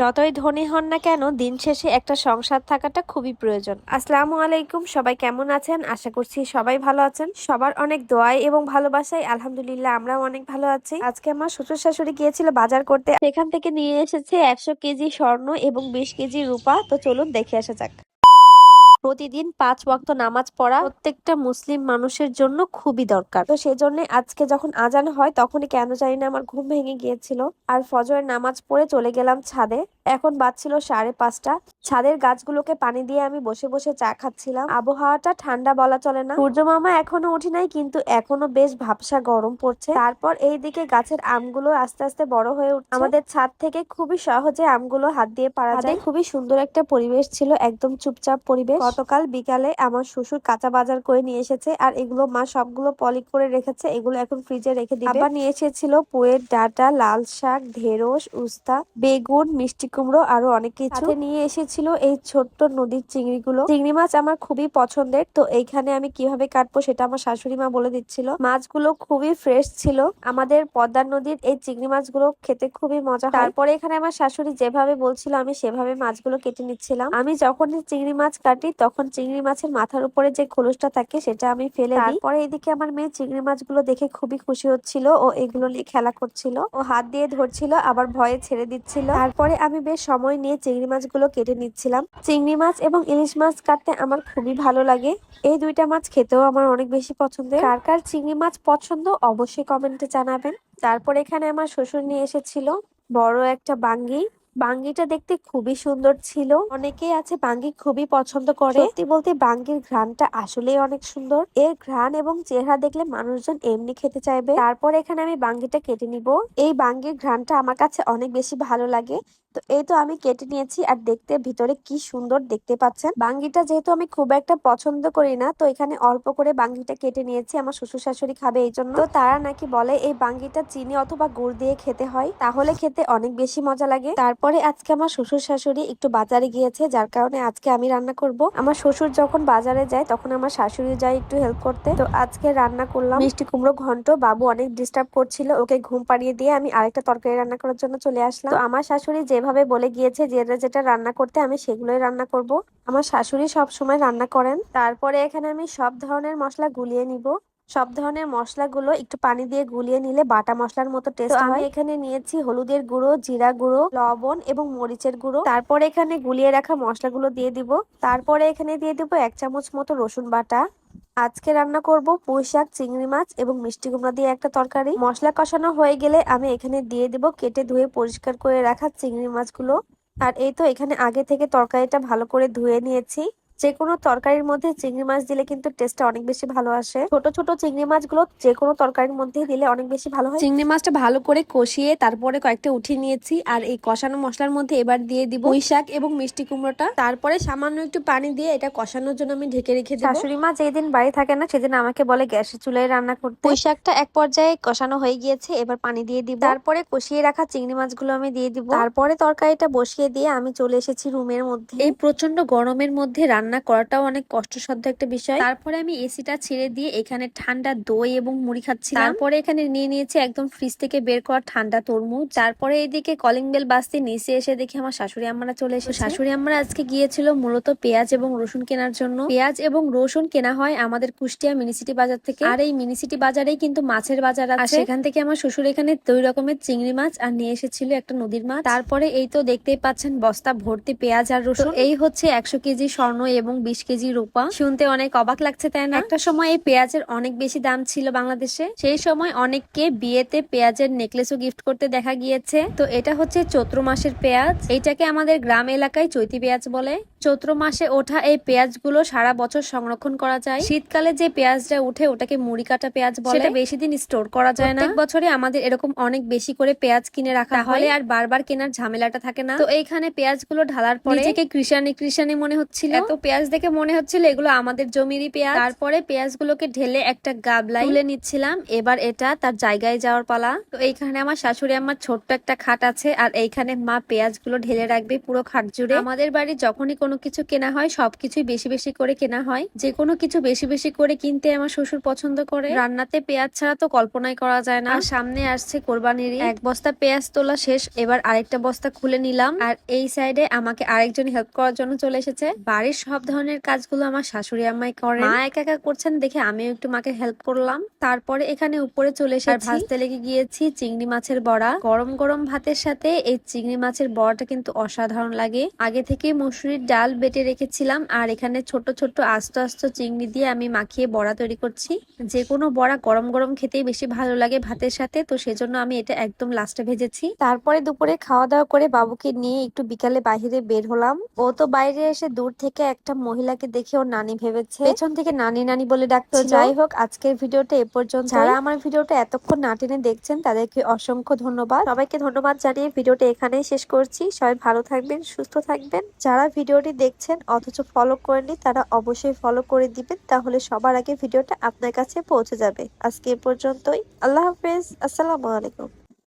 যতই ধনী হন না কেন, দিন শেষে একটা সংসার থাকাটা খুবই প্রয়োজন। আসসালামু আলাইকুম, সবাই কেমন আছেন? আশা করছি সবাই ভালো আছেন। সবার অনেক দোয়াই এবং ভালোবাসায় আলহামদুলিল্লাহ, আমরাও অনেক ভালো আছি। আজকে আমার শ্বশুর শাশুড়ি গিয়েছিল বাজার করতে। সেখান থেকে নিয়ে এসেছে একশো কেজি স্বর্ণ এবং বিশ কেজি রূপা। তো চলুন দেখে আসা যাক। প্রতিদিন পাঁচ ওয়াক্ত নামাজ পড়া প্রত্যেকটা মুসলিম মানুষের জন্য খুবই দরকার। তো সেই জন্য আজকে যখন আজান হয়, তখনই কেন জানি না আমার ঘুম ভেঙে গিয়েছিল। আর ফজরের নামাজ পড়ে চলে গেলাম ছাদে। এখন বাজছিল সাড়ে পাঁচটা। ছাদের গাছগুলোকে পানি দিয়ে আমি বসে বসে চা খাচ্ছিলাম। আবহাওয়াটা ঠান্ডা বলা চলে না। সূর্য মামা এখনও উঠি নাই কিন্তু এখনও বেশ ভাবসা গরম পড়ছে। তারপর এইদিকে গাছের আমগুলো আস্তে আস্তে বড় হয়ে উঠছে। আমাদের ছাদ থেকে খুবই সহজে আমগুলো হাত দিয়ে পারা যায়। খুবই সুন্দর একটা পরিবেশ ছিল একদম চুপচাপ পরিবেশ। গতকাল বিকালে আমার শ্বশুর কাঁচা বাজার করে নিয়ে এসেছে আর এগুলো মা সবগুলো পলি করে রেখেছে। এগুলো এখন ফ্রিজে রেখে দিবে। আবার নিয়ে এসেছিল পুয়ের ডাটা লাল শাক ঢেঁড়স উস্তা বেগুন মিষ্টি কুমড়ো আরও অনেক কিছু। নিয়ে এসেছিল এই ছোট্ট নদীর চিংড়িগুলো। চিংড়ি মাছ আমার খুবই পছন্দের। তো এইখানে আমি কীভাবে কাটবো সেটা আমার শাশুড়ি মা বলে দিচ্ছিল। মাছগুলো খুবই ফ্রেশ ছিল। আমাদের পদ্মার নদীর এই চিংড়ি মাছগুলো খেতে খুবই মজা তারপরে এখানে আমার শাশুড়ি যেভাবে বলছিল আমি সেভাবে মাছগুলো কেটে নিচ্ছিলাম। আমি যখন চিংড়ি মাছ কাটি তখন চিংড়ি মাছের মাথার উপরে যে খোলসটা থাকে সেটা আমি ফেলে দিই। তারপরে এদিকে আমার মেয়ে চিংড়ি মাছগুলো দেখে খুবই খুশি হচ্ছিল ও এগুলো নিয়ে খেলা করছিল। ও হাত দিয়ে ধরছিল আবার ভয়ে ছেড়ে দিচ্ছিল। তারপরে আমি বেশ সময় নিয়ে চিংড়ি মাছগুলো কেটে নিচ্ছিলাম। চিংড়ি মাছ এবং ইলিশ মাছ কাটতে আমার খুবই ভালো লাগে। এই দুইটা মাছ খেতেও আমার অনেক বেশি পছন্দের। কার কার চিংড়ি মাছ পছন্দ অবশ্যই কমেন্টে জানাবেন। তারপর এখানে আমার শ্বশুর নিয়ে এসেছিল বড় একটা বাঙ্গি। বাঙ্গিটা দেখতে খুবই সুন্দর ছিল। অনেকেই আছে বাঙ্গি খুবই পছন্দ করে। সত্যি বলতে বাঙ্গির ঘ্রাণটা আসলেই অনেক সুন্দর। এর ঘ্রাণ এবং চেহারা দেখলে মানুষজন এমনি খেতে চাইবে। তারপর এখানে আমি বাঙ্গিটা কেটে নিব। এই বাঙ্গির ঘ্রাণটা আমার কাছে অনেক বেশি ভালো লাগে। তো এই তো আমি কেটে নিয়েছি আর দেখতে ভিতরে কি সুন্দর দেখতে পাচ্ছেন। বাঙ্গিটা যেহেতু আমি খুব একটা পছন্দ করি না, তো এখানে অল্প করে বাঙ্গিটা কেটে নিয়েছি, আমার শ্বশুর শাশুড়ি খাবে এই জন্য। তো তারা নাকি বলে এই বাঙ্গিটা চিনি অথবা গুড় দিয়ে খেতে হয়, তাহলে খেতে অনেক বেশি মজা লাগে। তারপরে আজকে আমার শ্বশুর শাশুড়ি একটু বাজারে গিয়েছে, যার কারণে আজকে আমি রান্না করব। আমার শ্বশুর যখন বাজারে যায়, তখন আমার শাশুড়ি যায় একটু হেল্প করতে। তো আজকে রান্না করলাম মিষ্টি কুমড়ো ঘন্ট, বাবু অনেক ডিস্টার্ব করছিল, ওকে ঘুম পাড়িয়ে দিয়ে আমি আরেকটা তরকারি রান্না করার জন্য চলে আসলাম। তো আমার শাশুড়ি যেভাবে বলে গিয়েছে যেটা যেটা রান্না করতে আমি সেগুলোই রান্না করব। আমার শাশুড়ি সব সময় রান্না করেন। তারপরে এখানে আমি সব ধরনের মশলা গুলিয়ে নিব। সব ধরনের মশলাগুলো একটু পানি দিয়ে গুলিয়ে নিলে বাটা মশলার মতো টেস্ট হয় আমি এখানে নিয়েছি হলুদের গুঁড়ো জিরা গুঁড়ো লবণ এবং মরিচের গুঁড়ো। তারপরে এখানে গুলিয়ে রাখা মশলাগুলো দিয়ে দিব। তারপরে এখানে দিয়ে দিব এক চামচ মতো রসুন বাটা। আজকে রান্না করব পুঁই শাক, চিংড়ি মাছ এবং মিষ্টি কুমড়া দিয়ে একটা তরকারি। মশলা কষানো হয়ে গেলে আমি এখানে দিয়ে দেব কেটে ধুয়ে পরিষ্কার করে রাখা চিংড়ি মাছগুলো। আর এই তো এখানে আগে থেকে তরকারিটা ভালো করে ধুয়ে নিয়েছি। যে কোনো তরকারির মধ্যে চিংড়ি মাছ দিলে কিন্তু টেস্টটা অনেক বেশি ভালো আসে। ছোট ছোট চিংড়ি মাছগুলো যে কোনো তরকারির মধ্যে দিলে অনেক বেশি ভালো হয়। চিংড়ি মাছটা ভালো করে কষিয়ে তারপরে কয়েকটা উঠিয়ে নিয়েছি আর এই কষানো মশলার মধ্যে এবার দিয়ে দিব পুঁই শাক এবং মিষ্টি কুমড়োটা। তারপরে সামান্য একটু পানি দিয়ে এটা কষানোর জন্য আমি ঢেকে রেখে দিই শাশুড়ি মা যেদিন বাড়ি থাকে না সেদিন আমাকে বলে গ্যাসের চুলায় রান্না করতে। পুঁই শাকটা এক পর্যায়ে কষানো হয়ে গিয়েছে এবার পানি দিয়ে দিব। তারপরে কষিয়ে রাখা চিংড়ি মাছগুলো আমি দিয়ে দিব। তারপরে তরকারিটা বসিয়ে দিয়ে আমি চলে এসেছি রুমের মধ্যে। এই প্রচণ্ড গরমের মধ্যে রান্না করাটাও অনেক কষ্টসাধ্য একটা বিষয়। তারপরে আমি এসিটা ছেড়ে দিয়ে এখানে ঠান্ডা দই এবং মুড়ি খাচ্ছি তারপরে এখানে নিয়ে নিয়েছি একদম ফ্রিজ থেকে বের করা ঠান্ডা তরমুজ। তারপরে এইদিকে কলিং বেল বাজতে নিচে এসে দেখি আমার শাশুড়ি আম্মারা চলে এসে শাশুড়ি আম্মারা আজকে গিয়েছিল মূলত পেঁয়াজ এবং রসুন কেনার জন্য। পেঁয়াজ এবং রসুন কেনা হয় আমাদের কুষ্টিয়া মিনিসিটি বাজার থেকে। আর এই মিনিসিটি বাজারেই কিন্তু মাছের বাজার আছে। সেখান থেকে আমার শ্বশুর এখানে দুই রকমের চিংড়ি মাছ আর নিয়ে এসেছিল একটা নদীর মাছ। তারপরে এই তো দেখতেই পাচ্ছেন বস্তা ভর্তি পেঁয়াজ আর রসুন। এই হচ্ছে একশো কেজি স্বর্ণ এবং বিশ কেজি রূপা। শুনতে অনেক অবাক লাগছে, তাই না? একটা সময় এই পেঁয়াজের অনেক বেশি দাম ছিল বাংলাদেশে। সেই সময় অনেককে বিয়েতে পেঁয়াজের নেকলেসও গিফট করতে দেখা গিয়েছে। তো এটা হচ্ছে চৈত্র মাসের পেঁয়াজ। এটাকে আমাদের গ্রাম এলাকায় চৈতি পেঁয়াজ বলে। চৈত্র মাসে ওঠা এই পেঁয়াজগুলো সারা বছর সংরক্ষণ করা যায়। শীতকালে যে পেঁয়াজটা উঠে ওটাকে মুড়ি কাটা পেঁয়াজ বলে। সেটা বেশি দিন স্টোর করা যায় না। প্রত্যেক বছরে আমাদের এরকম অনেক বেশি করে পেঁয়াজ কিনে রাখা হয়। আর বারবার কেনার ঝামেলাটা থাকে না। তো এইখানে পেঁয়াজগুলো ঢালার পরে নিজেকে কৃষানি কৃষানি মনে হচ্ছিল। এত পেঁয়াজ দেখে মনে হচ্ছিল এগুলো আমাদের জমিরই পেঁয়াজ। তারপরে পেঁয়াজগুলোকে ঢেলে একটা গাবলাই তুলে নিচ্ছিলাম। এবার এটা তার জায়গায় যাওয়ার পালা। তো এইখানে আমার শাশুড়ি আমার ছোট্ট একটা খাট আছে। আর এইখানে মা পেঁয়াজগুলো ঢেলে রাখবে পুরো খাট জুড়ে। আমাদের বাড়ি যখনই কোনো কোনো কিছু কেনা হয়, সবকিছুই বেশি বেশি করে কেনা হয়। যে কোনো কিছু বেশি বেশি করে কিনতে আমার শ্বশুর পছন্দ করে। রান্নাতে পেঁয়াজ ছাড়া তো কল্পনাই করা যায় না। সামনে আসছে কোরবানির এক বস্তা পেঁয়াজ তোলা শেষ, এবার আরেকটা বস্তা খুলে নিলাম। আর এই সাইডে আমাকে আরেকজন হেল্প করার জন্য চলে এসেছে। বাড়ির সব ধরনের কাজগুলো আমার শাশুড়ি আম্মাই করে মা একা একা করছেন দেখে আমিও একটু মাকে হেল্প করলাম। তারপরে এখানে উপরে চলে এসে ভাজতে লেগে গিয়েছি চিংড়ি মাছের বড়া। গরম গরম ভাতের সাথে এই চিংড়ি মাছের বড়াটা কিন্তু অসাধারণ লাগে। আগে থেকে মসুরির ডাল বেটে রেখেছিলাম আর এখানে ছোট ছোট আস্ত আস্ত চিংড়ি দিয়ে আমি মাখিয়ে বড়া তৈরি করছি। যে কোনো বড়া গরম গরম খেতেই বেশি ভালো লাগে ভাতের সাথে তো সেজন্য আমি এটা একদম লাস্টে ভেজেছি। তারপরে দুপুরে খাওয়া দাওয়া করে বাবুকে নিয়ে একটু বিকালে বাইরে বের হলাম। ও তো বাইরে এসে দূর থেকে একটা মহিলাকে দেখে ওর নানি ভেবেছে। পেছন থেকে নানি নানি বলে ডাকতো যাই হোক আজকের ভিডিওটা এ পর্যন্ত যারা আমার ভিডিওটা এতক্ষণ না টেনে দেখছেন তাদেরকে অসংখ্য ধন্যবাদ। সবাইকে ধন্যবাদ জানিয়ে ভিডিওটা এখানেই শেষ করছি। সবাই ভালো থাকবেন সুস্থ থাকবেন। যারা ভিডিওটি দেখছেন, অথচ ফলো করেনি তারা অবশ্যই ফলো করে দিবেন, তাহলে সবার আগে ভিডিওটা আপনার কাছে পৌঁছে যাবে। আজকে এ পর্যন্তই। আল্লাহ হাফেজ। আসসালামু আলাইকুম।